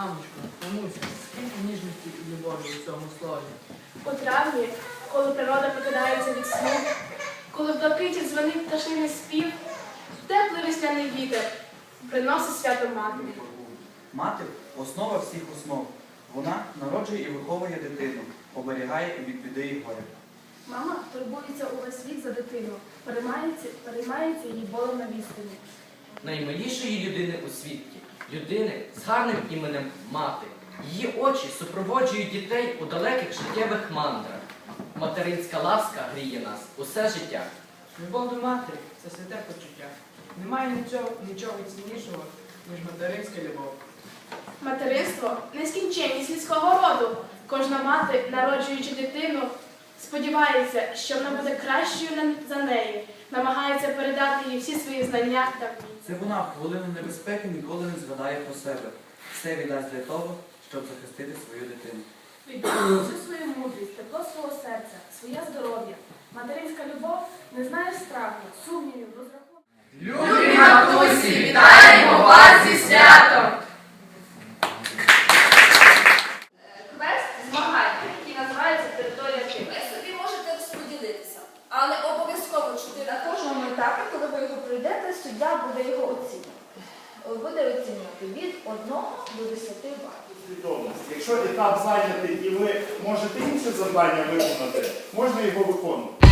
мамочко, мамуся, скільки ніжності і любові у цьому слові. У травні, коли природа покидається від сну, коли в блакиті дзвонить пташиний спів, теплий весняний вітер приносить свято матері. Мати основа всіх основ. Вона народжує і виховує дитину, оберігає від біди і горя. Мама турбується увесь світ за дитину, переймається, переймається її болем на відстані. наймилішої людини у світі, людини з гарним іменем мати. Її очі супроводжують дітей у далеких життєвих мандрах. Материнська ласка гріє нас усе життя. Любов до матері це святе почуття. Немає нічого, нічого ціннішого, ніж материнська любов. Материнство нескінченність людського роду. Кожна мати, народжуючи дитину, сподівається, що вона буде кращою за неї, намагається передати їй всі свої знання та вміння. Це вона в хвилину небезпеки ніколи не згадає про себе. Все віддасть для того, щоб захистити свою дитину. Віддати всю свою мудрість, тепло свого серця, своє здоров'я. Материнська любов не знає страху, сумнівів, розрахунку. Любі матусі, вітаємо вас зі святом! Буде оцінювати від 1 до 10 балів. Свідомість. Якщо етап зайнятий і ви можете інше завдання виконати, можна його виконувати.